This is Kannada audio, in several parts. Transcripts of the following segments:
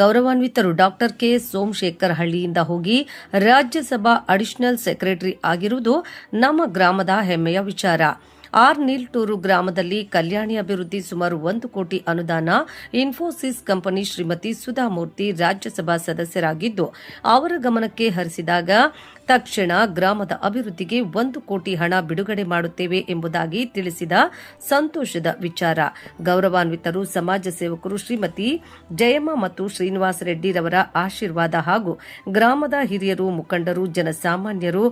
ಗೌರವಾನ್ವಿತರು ಡಾಕ್ಟರ್ ಕೆ ಸೋಮಶೇಖರ್ ಹಳ್ಳಿಯಿಂದ ಹೋಗಿ ರಾಜ್ಯಸಭಾ ಅಡಿಷನಲ್ ಸೆಕ್ರೆಟರಿ ಆಗಿರುವುದು ನಮ್ಮ ಗ್ರಾಮದ ಹೆಮ್ಮೆಯ ವಿಚಾರ. ಆರ್ ನೀಲ್ಟೂರು ಗ್ರಾಮದಲ್ಲಿ ಕಲ್ಯಾಣಿ ಅಭಿವೃದ್ಧಿ ಸುಮಾರು ಒಂದು ಕೋಟಿ ಅನುದಾನ ಇನ್ಫೋಸಿಸ್ ಕಂಪನಿ ಶ್ರೀಮತಿ ಸುಧಾಮೂರ್ತಿ ರಾಜ್ಯಸಭಾ ಸದಸ್ಯರಾಗಿದ್ದು, ಅವರ ಗಮನಕ್ಕೆ ಹರಿಸಿದಾಗ ತಕ್ಷಣ ಗ್ರಾಮದ ಅಭಿವೃದ್ಧಿಗೆ ಒಂದು ಕೋಟಿ ಹಣ ಬಿಡುಗಡೆ ಮಾಡುತ್ತೇವೆ ಎಂಬುದಾಗಿ ತಿಳಿಸಿದ ಸಂತೋಷದ ವಿಚಾರ. ಗೌರವಾನ್ವಿತರು, ಸಮಾಜ ಸೇವಕರು ಶ್ರೀಮತಿ ಜಯಮ್ಮ ಮತ್ತು ಶ್ರೀನಿವಾಸ ರೆಡ್ಡಿರವರ ಆಶೀರ್ವಾದ ಹಾಗೂ ಗ್ರಾಮದ ಹಿರಿಯರು, ಮುಖಂಡರು, ಜನಸಾಮಾನ್ಯರು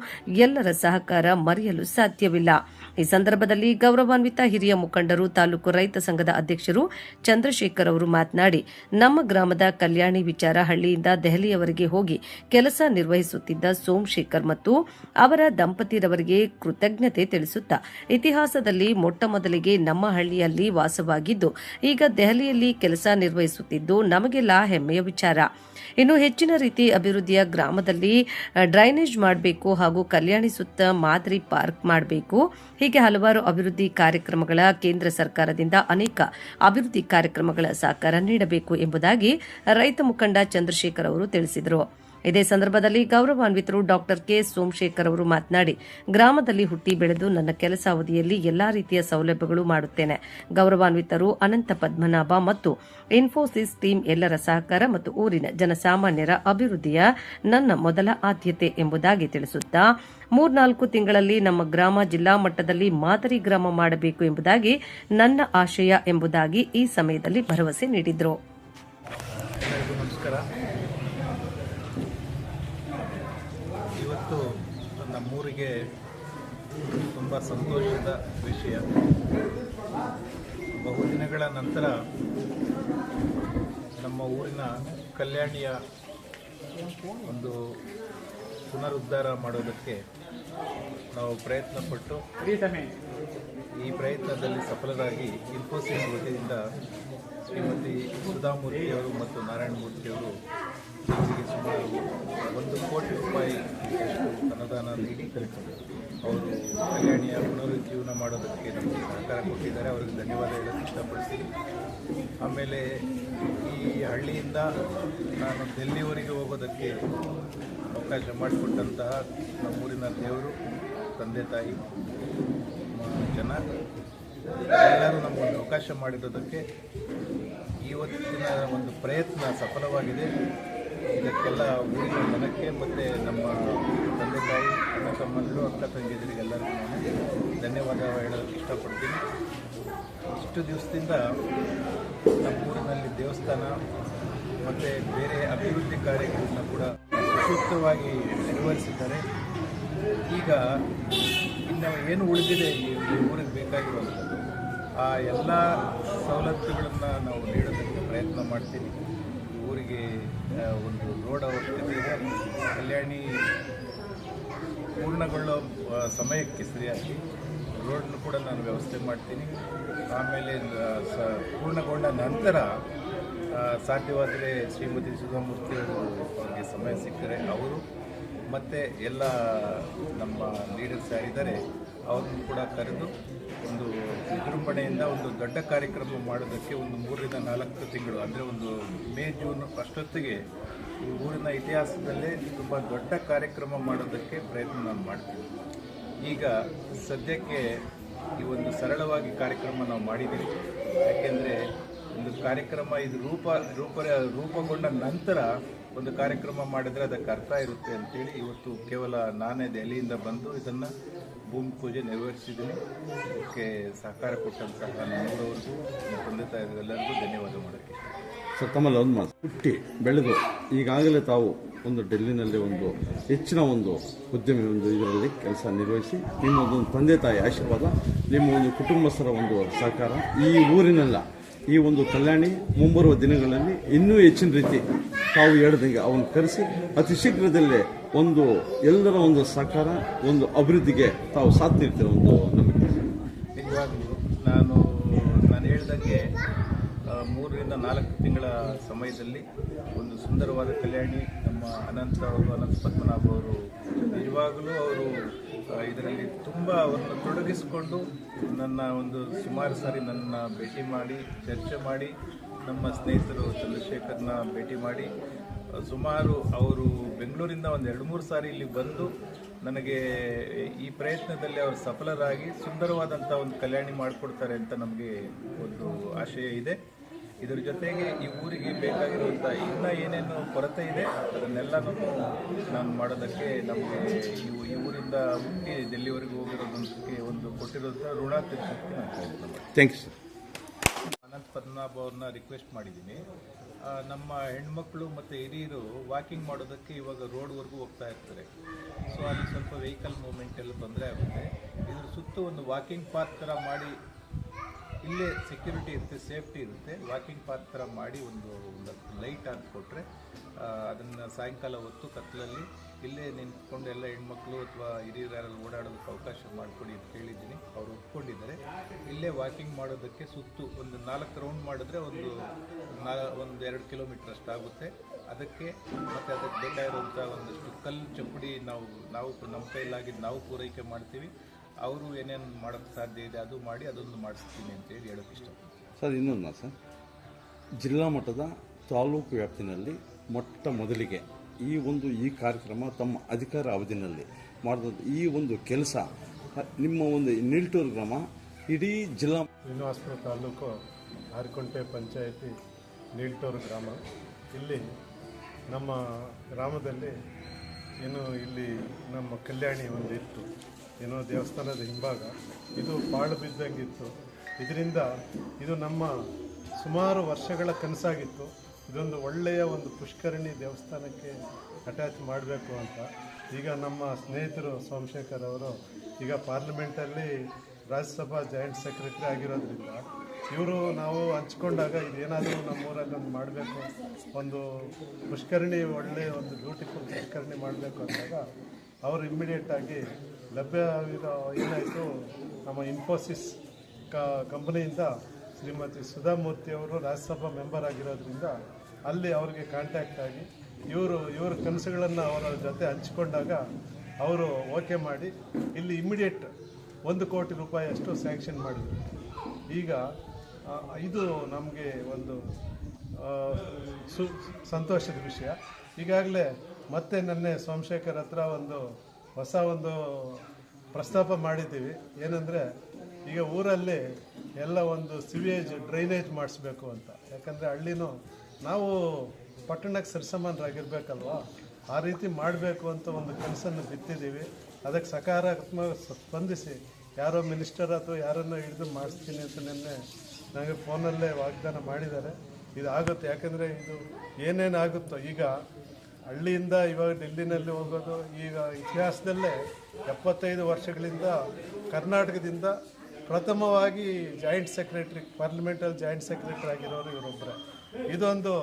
ಎಲ್ಲರ ಸಹಕಾರ ಮರೆಯಲು ಸಾಧ್ಯವಿಲ್ಲ. ಈ ಸಂದರ್ಭದಲ್ಲಿ ಗೌರವಾನ್ವಿತ ಹಿರಿಯ ಮುಖಂಡರು, ತಾಲೂಕು ರೈತ ಸಂಘದ ಅಧ್ಯಕ್ಷರು ಚಂದ್ರಶೇಖರ್ ಅವರು ಮಾತನಾಡಿ, ನಮ್ಮ ಗ್ರಾಮದ ಕಲ್ಯಾಣಿ ವಿಚಾರ ಹಳ್ಳಿಯಿಂದ ದೆಹಲಿಯವರೆಗೆ ಹೋಗಿ ಕೆಲಸ ನಿರ್ವಹಿಸುತ್ತಿದ್ದ ಸೋಮಶೇಖರ್ ಮತ್ತು ಅವರ ದಂಪತಿರವರಿಗೆ ಕೃತಜ್ಞತೆ ತಿಳಿಸುತ್ತಾ, ಇತಿಹಾಸದಲ್ಲಿ ಮೊಟ್ಟ ಮೊದಲಿಗೆ ನಮ್ಮ ಹಳ್ಳಿಯಲ್ಲಿ ವಾಸವಾಗಿದ್ದು, ಈಗ ದೆಹಲಿಯಲ್ಲಿ ಕೆಲಸ ನಿರ್ವಹಿಸುತ್ತಿದ್ದು ನಮಗೆಲ್ಲ ಹೆಮ್ಮೆಯ ವಿಚಾರ. ಇನ್ನು ಹೆಚ್ಚಿನ ರೀತಿ ಅಭಿವೃದ್ಧಿಯ ಗ್ರಾಮದಲ್ಲಿ ಡ್ರೈನೇಜ್ ಮಾಡಬೇಕು ಹಾಗೂ ಕಲ್ಯಾಣಿ ಸುತ್ತ ಮಾದರಿ ಪಾರ್ಕ್ ಮಾಡಬೇಕು. ಹೀಗೆ ಹಲವಾರು ಅಭಿವೃದ್ಧಿ ಕಾರ್ಯಕ್ರಮಗಳ ಕೇಂದ್ರ ಸರ್ಕಾರದಿಂದ ಅನೇಕ ಅಭಿವೃದ್ಧಿ ಕಾರ್ಯಕ್ರಮಗಳ ಸಹಕಾರ ನೀಡಬೇಕು ಎಂಬುದಾಗಿ ರೈತ ಮುಖಂಡ ಚಂದ್ರಶೇಖರ್ ಅವರು ತಿಳಿಸಿದರು. ಇದೇ ಸಂದರ್ಭದಲ್ಲಿ ಗೌರವಾನ್ವಿತರು ಡಾಕ್ಟರ್ ಕೆ ಸೋಮಶೇಖರ್ ಅವರು ಮಾತನಾಡಿ, ಗ್ರಾಮದಲ್ಲಿ ಹುಟ್ಟಿ ಬೆಳೆದು ನನ್ನ ಕೆಲಸ ಅವಧಿಯಲ್ಲಿ ಎಲ್ಲಾ ರೀತಿಯ ಸೌಲಭ್ಯಗಳು ಮಾಡುತ್ತೇನೆ. ಗೌರವಾನ್ವಿತರು ಅನಂತ ಪದ್ಮನಾಭ ಮತ್ತು ಇನ್ಫೋಸಿಸ್ ಟೀಮ್ ಎಲ್ಲರ ಸಹಕಾರ ಮತ್ತು ಊರಿನ ಜನಸಾಮಾನ್ಯರ ಅಭಿವೃದ್ಧಿಯ ನನ್ನ ಮೊದಲ ಆದ್ಯತೆ ಎಂಬುದಾಗಿ ತಿಳಿಸುತ್ತಾ, ಮೂರ್ನಾಲ್ಕು ತಿಂಗಳಲ್ಲಿ ನಮ್ಮ ಗ್ರಾಮ ಜಿಲ್ಲಾ ಮಟ್ಟದಲ್ಲಿ ಮಾದರಿ ಗ್ರಾಮ ಮಾಡಬೇಕು ಎಂಬುದಾಗಿ ನನ್ನ ಆಶಯ ಎಂಬುದಾಗಿ ಈ ಸಮಯದಲ್ಲಿ ಭರವಸೆ ನೀಡಿದರು. ನಮ್ಮೂರಿಗೆ ತುಂಬ ಸಂತೋಷದ ವಿಷಯ. ಬಹುದಿನಗಳ ನಂತರ ನಮ್ಮ ಊರಿನ ಕಲ್ಯಾಣಿಯ ಒಂದು ಪುನರುದ್ಧಾರ ಮಾಡೋದಕ್ಕೆ ನಾವು ಪ್ರಯತ್ನಪಟ್ಟು ಈ ಪ್ರಯತ್ನದಲ್ಲಿ ಸಫಲರಾಗಿ ಇನ್ಫೋಸಿಸ್ ವತಿಯಿಂದ ಶ್ರೀಮತಿ ಸುಧಾಮೂರ್ತಿಯವರು ಮತ್ತು ನಾರಾಯಣಮೂರ್ತಿಯವರು ಇವರಿಗೆ ಸುಮಾರು ಒಂದು ಕೋಟಿ ರೂಪಾಯಿ ಅಷ್ಟು ಅನುದಾನ ನೀಡಿ ಅವರು ಕಲ್ಯಾಣಿಯ ಪುನರುಜ್ಜೀವನ ಮಾಡೋದಕ್ಕೆ ನಮಗೆ ಸಹಕಾರ ಕೊಟ್ಟಿದ್ದಾರೆ. ಅವರಿಗೆ ಧನ್ಯವಾದ ಹೇಳಕ್ಕೆ ಇಷ್ಟಪಡಿಸ್ತೀನಿ ಆಮೇಲೆ ಈ ಹಳ್ಳಿಯಿಂದ ನಾನು ಡೆಲ್ಲಿವರೆಗೆ ಹೋಗೋದಕ್ಕೆ ಅವಕಾಶ ಮಾಡಿಕೊಟ್ಟಂತಹ ನಮ್ಮೂರಿನ ದೇವರು, ತಂದೆ ತಾಯಿ, ಜನ, ಎಲ್ಲರೂ ನಮಗೊಂದು ಅವಕಾಶ ಮಾಡಿರೋದಕ್ಕೆ ಇವತ್ತಿನ ಒಂದು ಪ್ರಯತ್ನ ಸಫಲವಾಗಿದೆ. ಇದಕ್ಕೆಲ್ಲ ಊರಿನ ಜನಕ್ಕೆ ಮತ್ತು ನಮ್ಮ ತಂದೆ ತಾಯಿ, ಅಣ್ಣ ತಮ್ಮಂದರು, ಅಕ್ಕ ತಂಗಿದ್ರಿಗೆಲ್ಲರಿಗೂ ನಾನು ಧನ್ಯವಾದ ಹೇಳೋದಕ್ಕೆ ಇಷ್ಟಪಡ್ತೀನಿ. ಇಷ್ಟು ದಿವಸದಿಂದ ನಮ್ಮ ಊರಿನಲ್ಲಿ ದೇವಸ್ಥಾನ ಮತ್ತು ಬೇರೆ ಅಭಿವೃದ್ಧಿ ಕಾರ್ಯಗಳನ್ನು ಕೂಡ ಸೂಕ್ತವಾಗಿ ನಿರ್ವಹಿಸಿದ್ದಾರೆ. ಈಗ ಇನ್ನು ಏನು ಉಳಿದಿದೆ ಈ ಊರಿಗೆ ಬೇಕಾಗಿರುವಂಥದ್ದು, ಆ ಎಲ್ಲ ಸವಲತ್ತುಗಳನ್ನು ನಾವು ನೀಡೋದಕ್ಕೆ ಪ್ರಯತ್ನ ಮಾಡ್ತೀನಿ ಊರಿಗೆ ಒಂದು ರೋಡ್ ಅವಶ್ಯಕತೆ ಇದೆ. ಕಲ್ಯಾಣಿ ಪೂರ್ಣಗೊಳ್ಳೋ ಸಮಯಕ್ಕೆ ಸರಿಯಾಗಿ ರೋಡ್ನು ಕೂಡ ನಾನು ವ್ಯವಸ್ಥೆ ಮಾಡ್ತೀನಿ. ಆಮೇಲೆ ಸ, ಪೂರ್ಣಗೊಂಡ ನಂತರ ಸಾಧ್ಯವಾದರೆ ಶ್ರೀಮತಿ ಸುಧಾಮೂರ್ತಿ ಅವರು ಅವರಿಗೆ ಸಮಯ ಸಿಕ್ಕರೆ ಅವರು ಮತ್ತು ಎಲ್ಲ ನಮ್ಮ ಲೀಡರ್ಸ್ ಯಾರಿದ್ದಾರೆ, ಅವ್ರನ್ನು ಕೂಡ ಕರೆದು ಒಂದು ವಿಜೃಂಭಣೆಯಿಂದ ಒಂದು ದೊಡ್ಡ ಕಾರ್ಯಕ್ರಮ ಮಾಡೋದಕ್ಕೆ ಒಂದು ಮೂರರಿಂದ ನಾಲ್ಕು ತಿಂಗಳು, ಅಂದರೆ ಒಂದು ಮೇ, ಜೂನ್ ಅಷ್ಟೊತ್ತಿಗೆ ಈ ಊರಿನ ಇತಿಹಾಸದಲ್ಲೇ ತುಂಬ ದೊಡ್ಡ ಕಾರ್ಯಕ್ರಮ ಮಾಡೋದಕ್ಕೆ ಪ್ರಯತ್ನ ನಾನು ಮಾಡ್ತೀನಿ. ಈಗ ಸದ್ಯಕ್ಕೆ ಈ ಒಂದು ಸರಳವಾಗಿ ಕಾರ್ಯಕ್ರಮ ನಾವು ಮಾಡಿದ್ದೀವಿ. ಯಾಕೆಂದರೆ ಒಂದು ಕಾರ್ಯಕ್ರಮ ಇದು ರೂಪ ರೂಪ, ರೂಪುಗೊಂಡ ನಂತರ ಒಂದು ಕಾರ್ಯಕ್ರಮ ಮಾಡಿದರೆ ಅದಕ್ಕೆ ಅರ್ಥ ಇರುತ್ತೆ ಅಂತೇಳಿ ಇವತ್ತು ಕೇವಲ ನಾನೇ ದೆಹಲಿಯಿಂದ ಬಂದು ಇದನ್ನು ಭೂಮಿ ಪೂಜೆ ನೆರವೇರಿಸಿದ್ದೀನಿ. ಅದಕ್ಕೆ ಸಹಕಾರ ಕೊಟ್ಟಂತಹ ನಮ್ಮೂರವ್ರಿಗೂ ನಮ್ಮ ತಂದೆ ತಾಯಿಗಳೆಲ್ಲರಿಗೂ ಧನ್ಯವಾದ ಮಾಡೋಕ್ಕೆ. ಸೊ ತಮ್ಮಲ್ಲಿ ಒಂದು ಮಾತು ಹುಟ್ಟಿ, ಬೆಳೆದು, ಈಗಾಗಲೇ ತಾವು ಒಂದು ಡೆಲ್ಲಿನಲ್ಲಿ ಒಂದು ಹೆಚ್ಚಿನ ಒಂದು ಉದ್ಯಮಿ ಒಂದು ಇದರಲ್ಲಿ ಕೆಲಸ ನಿರ್ವಹಿಸಿ ನಿಮ್ಮ ಒಂದು ತಂದೆ ತಾಯಿ ಆಶೀರ್ವಾದ, ನಿಮ್ಮ ಒಂದು ಕುಟುಂಬಸ್ಥರ ಒಂದು ಸಹಕಾರ. ಈ ಊರಿನೆಲ್ಲ, ಈ ಒಂದು ಕಲ್ಯಾಣಿ ಮುಂಬರುವ ದಿನಗಳಲ್ಲಿ ಇನ್ನೂ ಹೆಚ್ಚಿನ ರೀತಿ ತಾವು ಹೇಳ್ದಂಗೆ ಅವನು ಕರೆಸಿ, ಅತಿ ಶೀಘ್ರದಲ್ಲೇ ಒಂದು ಎಲ್ಲರ ಒಂದು ಸಹಕಾರ, ಒಂದು ಅಭಿವೃದ್ಧಿಗೆ ತಾವು ನೀಡ್ತೀರ ಒಂದು ನಂಬಿಕೆ ನಿಜವಾಗ್ಲೂ ನಾನು ನಾನು ಹೇಳ್ದಂಗೆ ಮೂರರಿಂದ ನಾಲ್ಕು ತಿಂಗಳ ಸಮಯದಲ್ಲಿ ಒಂದು ಸುಂದರವಾದ ಕಲ್ಯಾಣಿ, ನಮ್ಮ ಅನಂತ ಅವರು, ಅನಂತ ಪದ್ಮನಾಭ ಅವರು, ನಿಜವಾಗಲೂ ಅವರು ಇದರಲ್ಲಿ ತುಂಬ ಅವರನ್ನು ತೊಡಗಿಸಿಕೊಂಡು ನನ್ನ ಒಂದು ಸುಮಾರು ಸಾರಿ ನನ್ನ ಭೇಟಿ ಮಾಡಿ, ಚರ್ಚೆ ಮಾಡಿ, ನಮ್ಮ ಸ್ನೇಹಿತರು ಚಂದ್ರಶೇಖರ್ನ ಭೇಟಿ ಮಾಡಿ ಸುಮಾರು ಅವರು ಬೆಂಗಳೂರಿಂದ ಒಂದು ಎರಡು ಮೂರು ಸಾರಿ ಇಲ್ಲಿ ಬಂದು ನನಗೆ ಈ ಪ್ರಯತ್ನದಲ್ಲಿ ಅವರು ಸಫಲರಾಗಿ ಸುಂದರವಾದಂಥ ಒಂದು ಕಲ್ಯಾಣಿ ಮಾಡಿಕೊಡ್ತಾರೆ ಅಂತ ನಮಗೆ ಒಂದು ಆಶಯ ಇದೆ. ಇದರ ಜೊತೆಗೆ ಈ ಊರಿಗೆ ಬೇಕಾಗಿರುವಂಥ ಇನ್ನೂ ಏನೇನು ಕೊರತೆ ಇದೆ ಅದನ್ನೆಲ್ಲನೂ ನಾನು ಮಾಡೋದಕ್ಕೆ ನಮಗೆ ಈ ಊರಿಂದ ಹುಟ್ಟಿ ಡೆಲ್ಲಿವರೆಗೂ ಹೋಗಿರೋದಕ್ಕೆ ಒಂದು ಕೊಟ್ಟಿರೋಂಥ ಋಣ ತೀರ್ಸೋಕ್ಕೆ ನಾನು ಪ್ರಯತ್ನ ಮಾಡ್ತೀನಿ. Thank you sir Anant Padmanabha ಅವ್ರನ್ನ ರಿಕ್ವೆಸ್ಟ್ ಮಾಡಿದ್ದೀನಿ. ನಮ್ಮ ಹೆಣ್ಮಕ್ಳು ಮತ್ತು ಹಿರಿಯರು ವಾಕಿಂಗ್ ಮಾಡೋದಕ್ಕೆ ಇವಾಗ ರೋಡ್ವರೆಗೂ ಹೋಗ್ತಾ ಇರ್ತಾರೆ. ಸೊ ಅಲ್ಲಿ ಸ್ವಲ್ಪ ವೆಹಿಕಲ್ ಮೂವ್ಮೆಂಟ್ ಎಲ್ಲ ತೊಂದರೆ ಆಗುತ್ತೆ. ಇದ್ರ ಸುತ್ತ ಒಂದು ವಾಕಿಂಗ್ ಪಾತ್ ಥರ ಮಾಡಿ ಇಲ್ಲೇ ಸೆಕ್ಯೂರಿಟಿ ಇರುತ್ತೆ ಸೇಫ್ಟಿ ಇರುತ್ತೆ. ವಾಕಿಂಗ್ ಪಾತ್ ಥರ ಮಾಡಿ ಒಂದು ಒಂದು ಲೈಟ್ ಹಾಕಿಕೊಟ್ರೆ ಅದನ್ನು ಸಾಯಂಕಾಲ ಹೊತ್ತು ಕತ್ತಲಲ್ಲಿ ಇಲ್ಲೇ ನಿಂತ್ಕೊಂಡು ಎಲ್ಲ ಹೆಣ್ಮಕ್ಳು ಅಥವಾ ಹಿರಿಯರಲ್ಲಿ ಯಾರಲ್ಲಿ ಓಡಾಡೋದಕ್ಕೆ ಅವಕಾಶ ಮಾಡಿಕೊಡಿ ಅಂತ ಕೇಳಿದ್ದೀನಿ. ಅವರು ಒಪ್ಕೊಂಡಿದ್ದಾರೆ. ಇಲ್ಲೇ ವಾಕಿಂಗ್ ಮಾಡೋದಕ್ಕೆ ಸುತ್ತು ಒಂದು ನಾಲ್ಕು ರೌಂಡ್ ಮಾಡಿದ್ರೆ ಒಂದು ನಾ, ಒಂದು ಎರಡು ಕಿಲೋಮೀಟ್ರ್ ಅಷ್ಟಾಗುತ್ತೆ ಅದಕ್ಕೆ ಮತ್ತು ಅದಕ್ಕೆ ಬೇಕಾಗಿರುವಂಥ ಒಂದಷ್ಟು ಕಲ್ಲು ಚಪ್ಪಡಿ ನಾವು ನಾವು ನಮ್ಮ ಕೈಲಾಗಿದ್ದು ನಾವು ಪೂರೈಕೆ ಮಾಡ್ತೀವಿ. ಅವರು ಏನೇನು ಮಾಡೋಕ್ಕೆ ಸಾಧ್ಯ ಇದೆ ಅದು ಮಾಡಿ ಅದೊಂದು ಮಾಡಿಸ್ತೀನಿ ಅಂತೇಳಿ ಹೇಳೋಕ್ಕೆ ಇಷ್ಟಪಡ್ತೀನಿ. ಸರ್ ಇನ್ನೊಂದು ಸರ್. ಜಿಲ್ಲಾ ಮಟ್ಟದ ತಾಲೂಕು ವ್ಯಾಪ್ತಿನಲ್ಲಿ ಮೊಟ್ಟ ಮೊದಲಿಗೆ ಈ ಒಂದು ಈ ಕಾರ್ಯಕ್ರಮ ತಮ್ಮ ಅಧಿಕಾರ ಅವಧಿನಲ್ಲಿ ಮಾಡಿದಂಥ ಈ ಒಂದು ಕೆಲಸ ನಿಮ್ಮ ಒಂದು ನಿಲ್ಟೂರು ಗ್ರಾಮ ಇಡೀ ಜಿಲ್ಲಾ ಶ್ರೀನಿವಾಸಪುರ ತಾಲೂಕು ಆರ್ಕೊಂಟೆ ಪಂಚಾಯತಿ ನೀಲ್ಟೂರು ಗ್ರಾಮ. ಇಲ್ಲಿ ನಮ್ಮ ಗ್ರಾಮದಲ್ಲಿ ಏನು ಇಲ್ಲಿ ನಮ್ಮ ಕಲ್ಯಾಣಿ ಒಂದು ಇತ್ತು ಏನೋ ದೇವಸ್ಥಾನದ ಹಿಂಭಾಗ. ಇದು ಪಾಳು ಬಿದ್ದಂಗಿತ್ತು. ಇದರಿಂದ ಇದು ನಮ್ಮ ಸುಮಾರು ವರ್ಷಗಳ ಕನಸಾಗಿತ್ತು. ಇದೊಂದು ಒಳ್ಳೆಯ ಒಂದು ಪುಷ್ಕರಣಿ ದೇವಸ್ಥಾನಕ್ಕೆ ಅಟ್ಯಾಚ್ ಮಾಡಬೇಕು ಅಂತ. ಈಗ ನಮ್ಮ ಸ್ನೇಹಿತರು ಸೋಮಶೇಖರ್ ಅವರು ಈಗ ಪಾರ್ಲಿಮೆಂಟಲ್ಲಿ ರಾಜ್ಯಸಭಾ ಜಾಯಿಂಟ್ ಸೆಕ್ರೆಟರಿ ಆಗಿರೋದ್ರಿಂದ ಇವರು ನಾವು ಹಂಚ್ಕೊಂಡಾಗ ಇದೇನಾದರೂ ನಮ್ಮೂರಲ್ಲಿ ಒಂದು ಮಾಡಬೇಕು, ಒಂದು ಪುಷ್ಕರಣಿ ಒಳ್ಳೆಯ ಒಂದು ಬ್ಯೂಟಿಫುಲ್ ಪುಷ್ಕರಣಿ ಮಾಡಬೇಕು ಅಂದಾಗ ಅವರು ಇಮ್ಮಿಡಿಯೇಟಾಗಿ ಲಭ್ಯವಿರೋ ಏನಾಯಿತು, ನಮ್ಮ ಇನ್ಫೋಸಿಸ್ ಕ, ಕಂಪನಿಯಿಂದ ಶ್ರೀಮತಿ ಸುಧಾಮೂರ್ತಿ ಅವರು ರಾಜ್ಯಸಭಾ ಮೆಂಬರ್ ಆಗಿರೋದ್ರಿಂದ ಅಲ್ಲಿ ಅವರಿಗೆ ಕಾಂಟ್ಯಾಕ್ಟ್ ಆಗಿ ಇವರು, ಇವರ ಕನಸುಗಳನ್ನು ಅವರ ಜೊತೆ ಹಂಚಿಕೊಂಡಾಗ ಅವರು ಓಕೆ ಮಾಡಿ, ಇಲ್ಲಿ ಇಮ್ಮಿಡಿಯೇಟ್ ಒಂದು ಕೋಟಿ ರೂಪಾಯಿ ಅಷ್ಟು ಸ್ಯಾಂಕ್ಷನ್ ಮಾಡಿದರು. ಈಗ ಇದು ನಮಗೆ ಒಂದು ಸು, ಸಂತೋಷದ ವಿಷಯ. ಈಗಾಗಲೇ ಮತ್ತೆ ನೆನ್ನೆ ಸೋಮಶೇಖರ್ ಹತ್ರ ಒಂದು ಹೊಸ ಒಂದು ಪ್ರಸ್ತಾಪ ಮಾಡಿದ್ದೀವಿ. ಏನಂದರೆ, ಈಗ ಊರಲ್ಲಿ ಎಲ್ಲ ಒಂದು ಸಿವೇಜ್ ಡ್ರೈನೇಜ್ ಮಾಡಿಸ್ಬೇಕು ಅಂತ. ಯಾಕಂದರೆ ಹಳ್ಳಿನೂ ನಾವು ಪಟ್ಟಣಕ್ಕೆ ಸರಿಸಮಾನರಾಗಿರ್ಬೇಕಲ್ವಾ? ಆ ರೀತಿ ಮಾಡಬೇಕು ಅಂತ ಒಂದು ಕನಸನ್ನು ಬಿತ್ತಿದ್ದೀವಿ. ಅದಕ್ಕೆ ಸಕಾರಾತ್ಮಕ ಸ್ಪಂದಿಸಿ, ಯಾರೋ ಮಿನಿಸ್ಟರ್ ಅಥವಾ ಯಾರನ್ನು ಹಿಡಿದು ಮಾಡಿಸ್ತೀನಿ ಅಂತ ನಿನ್ನೆ ನನಗೆ ಫೋನಲ್ಲೇ ವಾಗ್ದಾನ ಮಾಡಿದ್ದಾರೆ. ಇದು ಆಗುತ್ತೆ ಯಾಕಂದರೆ ಇದು ಏನೇನಾಗುತ್ತೋ ಈಗ ಹಳ್ಳಿಯಿಂದ ಇವಾಗ ಡೆಲ್ಲಿನಲ್ಲಿ ಹೋಗೋದು, ಈಗ ಇತಿಹಾಸದಲ್ಲೇ ಎಪ್ಪತ್ತೈದು ವರ್ಷಗಳಿಂದ ಕರ್ನಾಟಕದಿಂದ ಪ್ರಥಮವಾಗಿ ಜಾಯಿಂಟ್ ಸೆಕ್ರೆಟ್ರಿ ಪಾರ್ಲಿಮೆಂಟಲ್ಲಿ ಜಾಯಿಂಟ್ ಸೆಕ್ರೆಟ್ರಿ ಆಗಿರೋರು ಇವರೊಬ್ಬರೇ ಇದೊಂದು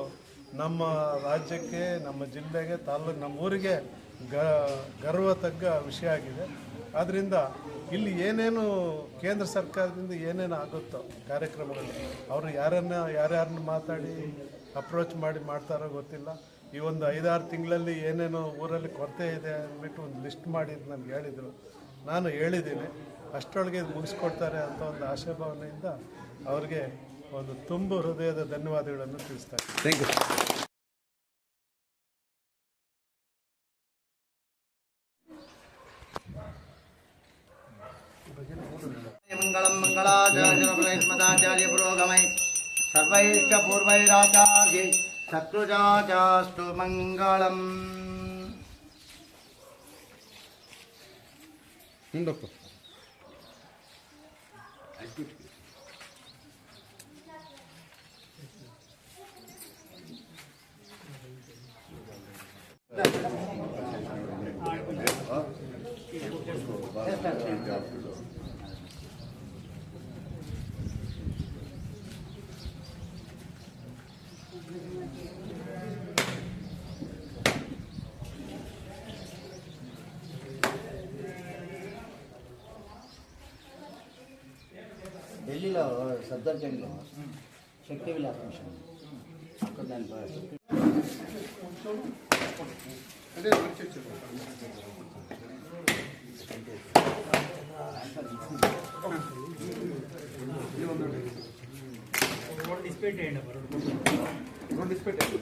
ನಮ್ಮ ರಾಜ್ಯಕ್ಕೆ, ನಮ್ಮ ಜಿಲ್ಲೆಗೆ ತಾಲೂಕು ನಮ್ಮ ಊರಿಗೆ ಗರ್ವ ತಗ್ಗ ವಿಷಯ ಆಗಿದೆ. ಆದ್ದರಿಂದ ಇಲ್ಲಿ ಏನೇನು ಕೇಂದ್ರ ಸರ್ಕಾರದಿಂದ ಏನೇನು ಆಗುತ್ತೋ ಕಾರ್ಯಕ್ರಮಗಳು, ಅವರು ಯಾರನ್ನ, ಯಾರ್ಯಾರನ್ನ ಮಾತಾಡಿ, ಅಪ್ರೋಚ್ ಮಾಡಿ ಮಾಡ್ತಾರೋ ಗೊತ್ತಿಲ್ಲ. ಈ ಒಂದು ಐದಾರು ತಿಂಗಳಲ್ಲಿ ಏನೇನೋ ಊರಲ್ಲಿ ಕೊರತೆ ಇದೆ ಅಂದ್ಬಿಟ್ಟು ಒಂದು ಲಿಸ್ಟ್ ಮಾಡಿ ನನಗೆ ಹೇಳಿದರು. ನಾನು ಹೇಳಿದ್ದೀನಿ. ಅಷ್ಟರೊಳಗೆ ಇದು ಮುಗಿಸ್ಕೊಡ್ತಾರೆ ಅಂತ ಒಂದು ಆಶಾಭಾವನೆಯಿಂದ ಅವ್ರಿಗೆ ಒಂದು ತುಂಬ ಹೃದಯದ ಧನ್ಯವಾದಗಳನ್ನು ತಿಳಿಸ್ತಾ ಥ್ಯಾಂಕ್ ಯು ಮಂಗಳಂ ಮಂಗಳಾಚಾರ್ಯ ಪುರೋಗಮೈ. ಸರ್ವೈಷ್ಟ ಪೂರ್ವೈರಾಚಾರ್ಯ. शत्रुजाचास्तु मङ्गलम् ఢిల్లీలో సబ్దర్జంగ్లో శక్తి విలాస్ మిషన్ అక్కడ దాని డిస్ప్లే చేయండి డిస్ప్లే చేయండి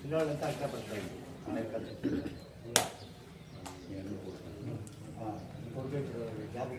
పిల్లవాళ్ళంతా అక్కడ పడతాయి జాబ్